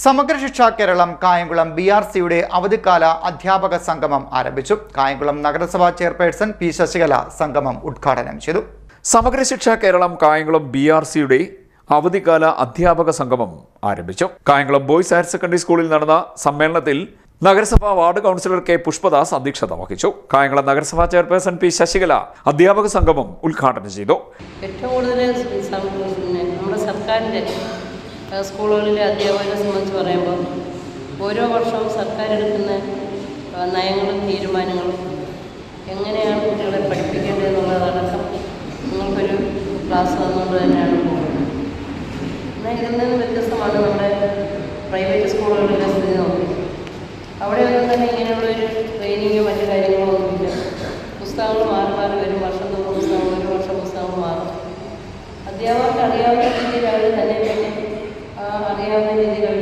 സമഗ്ര ശിക്ഷ Keralam Kayamkulam B R സിയുടെ അവധിക്കാല അധ്യാപക സംഗമം ആരംഭിച്ചു. കായംകുളം നഗരസഭാ ചെയർപേഴ്സൺ പി ശശികല സംഗമം ഉദ്ഘാടനം ചെയ്തു. സമഗ്ര ശിക്ഷ കേരളം കായംകുളം ബി ആർ സിയുടെ അവധിക്കാല അധ്യാപക സംഗമം ആരംഭിച്ചു. കായംകുളം ബോയ്സ് ഹയർ സെക്കൻഡറി സ്കൂളിൽ നടന്ന സമ്മേളനത്തിൽ നഗരസഭാ വാർഡ് കൗൺസിലർ കെ പുഷ്പദാസ് അധ്യക്ഷത വഹിച്ചു. കായംകുളം നഗരസഭാ ചെയർപേഴ്സൺ പി ശശികല അധ്യാപക സംഗമം ഉദ്ഘാടനം ചെയ്തു. ഏറ്റവും കൂടുതൽ നമ്മുടെ സ്കൂളുകളിലെ അധ്യാപകരെ സംബന്ധിച്ച് പറയുമ്പോൾ ഓരോ വർഷവും സർക്കാർ എടുക്കുന്ന നയങ്ങളും തീരുമാനങ്ങളും എങ്ങനെയാണ് കുട്ടികളെ പഠിപ്പിക്കേണ്ടത് എന്നുള്ളതടക്കം നിങ്ങൾക്കൊരു ക്ലാസ് തന്നുകൊണ്ട് തന്നെയാണ് പോകുന്നത്. എന്നാൽ ഇതിൽ നിന്ന് വ്യത്യസ്തമാണ് നമ്മുടെ പ്രൈവറ്റ് സ്കൂളുകളിലെ സ്ഥിതി നോക്കി അവിടെയൊന്നും തന്നെ ഇങ്ങനെയുള്ളൊരു ട്രെയിനിങ്ങോ മറ്റു കാര്യങ്ങളോ ഒന്നുമില്ല. പുസ്തകങ്ങൾ മാറി മാറി വരും. വർഷം തോറും പുസ്തകങ്ങൾ ഒരു വർഷം പുസ്തകങ്ങൾ മാറും. അധ്യാപകർക്ക് അറിയാവുന്ന രീതിയിൽ അവർ തന്നെ തന്നെ ആ, അറിയാവുന്ന രീതിയിൽ അവർ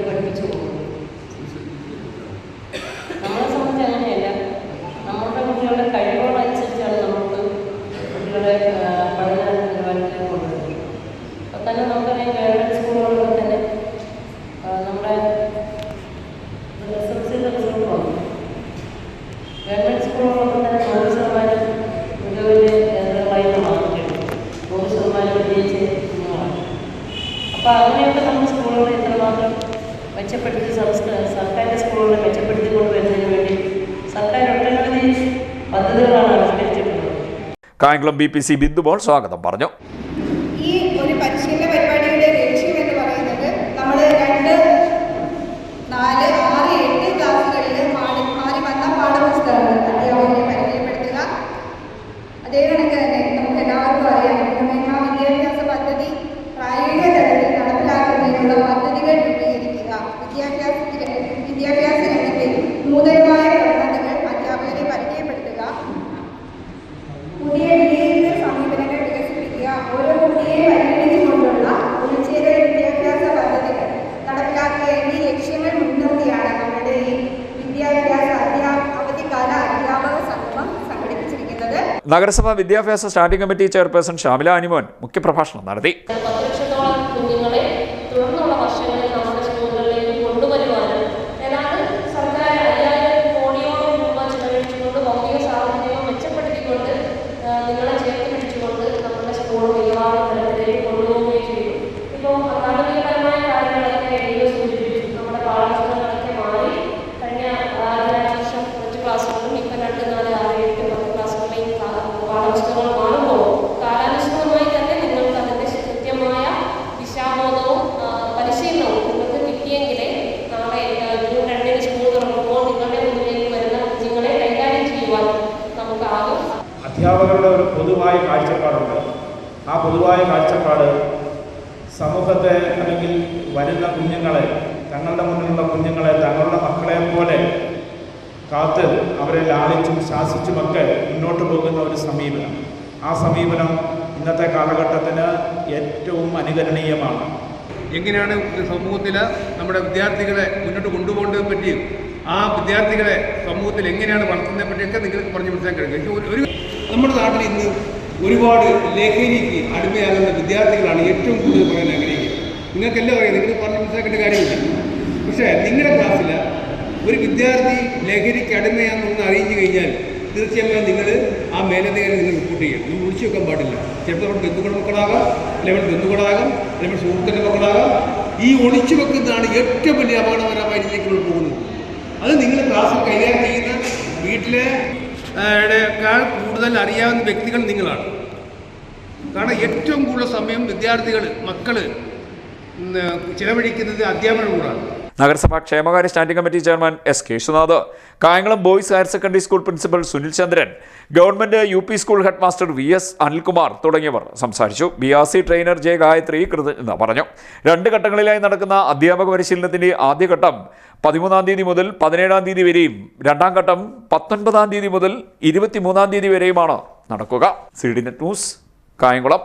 അപ്പോൾ അങ്ങനെയൊക്കെ നമ്മൾ സ്കൂളുകളെ എത്രമാത്രം മെച്ചപ്പെടുത്തി സംസ്കാര സർക്കാരിന്റെ സ്കൂളുകളെ മെച്ചപ്പെടുത്തി കൊണ്ടുവരുന്നതിന് വേണ്ടി സർക്കാർ ഒട്ടനവധി പദ്ധതികളാണ് ആവിഷ്കരിച്ചിട്ടുള്ളത്. Kayamkulam B P C Bindupaul സ്വാഗതം പറഞ്ഞു. നഗരസഭാ വിദ്യാഭ്യാസ standing committee chairperson Shamila Animon മുഖ്യപ്രഭാഷണം നടത്തി. പൊതുവായ കാഴ്ചപ്പാടുണ്ട്. ആ പൊതുവായ കാഴ്ചപ്പാട് സമൂഹത്തെ അല്ലെങ്കിൽ വരുന്ന കുഞ്ഞുങ്ങളെ തങ്ങളുടെ മുന്നിലുള്ള കുഞ്ഞുങ്ങളെ തങ്ങളുടെ മക്കളെ പോലെ കാത്ത് അവരെ ലാളിച്ചും ശാസിച്ചുമൊക്കെ മുന്നോട്ട് പോകുന്ന ഒരു സമീപനം. ആ സമീപനം ഇന്നത്തെ കാലഘട്ടത്തിന് ഏറ്റവും അനുകരണീയമാണ്. എങ്ങനെയാണ് സമൂഹത്തിൽ നമ്മുടെ വിദ്യാർത്ഥികളെ മുന്നോട്ട് കൊണ്ടുപോകേണ്ടതിനെ പറ്റിയും ആ വിദ്യാർത്ഥികളെ സമൂഹത്തിൽ എങ്ങനെയാണ് വളർത്തുന്നതിനെ പറ്റിയൊക്കെ നിങ്ങൾക്ക് പറഞ്ഞു മനസ്സിലാക്കാൻ കഴിയും. ഒരു ഒരു നമ്മുടെ നാട്ടിൽ ഇന്ന് ഒരുപാട് ലഹരിക്ക് അടിമയാകുന്ന വിദ്യാർത്ഥികളാണ് ഏറ്റവും കൂടുതൽ പറയാൻ ആഗ്രഹിക്കുന്നത്. നിങ്ങൾക്കെല്ലാം അറിയാം നിങ്ങൾ പറഞ്ഞ് മനസ്സിലാക്കേണ്ട കാര്യമില്ല. പക്ഷേ നിങ്ങളുടെ ക്ലാസ്സിൽ ഒരു വിദ്യാർത്ഥി ലഹരിക്ക് അടിമയാണെന്ന് അറിയിച്ചു കഴിഞ്ഞാൽ തീർച്ചയായും നിങ്ങൾ ആ മേലധികാരി നിങ്ങൾ റിപ്പോർട്ട് ചെയ്യണം. നിങ്ങൾ വിളിച്ചു വെക്കാൻ പാടില്ല. ചിലപ്പോൾ നമ്മുടെ ബന്ധുക്കളുടെ മക്കളാകാം അല്ലെങ്കിൽ ബന്ധുക്കളാകാം അല്ലെങ്കിൽ സുഹൃത്തിന്റെ മക്കളാകാം. ഈ ഒളിച്ചു വെക്കുന്നതാണ് ഏറ്റവും വലിയ അപകടകരമായ രീതിയിലേക്ക് പോകുന്നത്. അത് നിങ്ങൾ ക്ലാസ്സിൽ കൈകാര്യം ചെയ്യുന്ന വീട്ടിലെ യേക്കാൾ കൂടുതൽ അറിയാവുന്ന വ്യക്തികൾ നിങ്ങളാണ്. കാരണം ഏറ്റവും കൂടുതൽ സമയം വിദ്യാർത്ഥികൾ മക്കൾ ചിലവഴിക്കുന്നത് അധ്യാപനങ്ങളോടാണ് നഗരസഭാ ക്ഷേമകാര്യ standing committee chairman S Keshunath. Kayamkulam boys higher secondary school principal Sunil Chandran government U P school head master V S Anilkumar തുടങ്ങിയവർ സംസാരിച്ചു. B R C trainer J Gayathri കൃതജ്ഞത പറഞ്ഞു. രണ്ട് ഘട്ടങ്ങളിലായി നടക്കുന്ന അധ്യാപക പരിശീലനത്തിന്റെ ആദ്യഘട്ടം പതിമൂന്നാം തീയതി മുതൽ പതിനേഴാം തീയതി വരെയും രണ്ടാം ഘട്ടം പത്തൊൻപതാം തീയതി മുതൽ ഇരുപത്തിമൂന്നാം തീയതി വരെയുമാണ് നടക്കുക. C D net news Kayamkulam.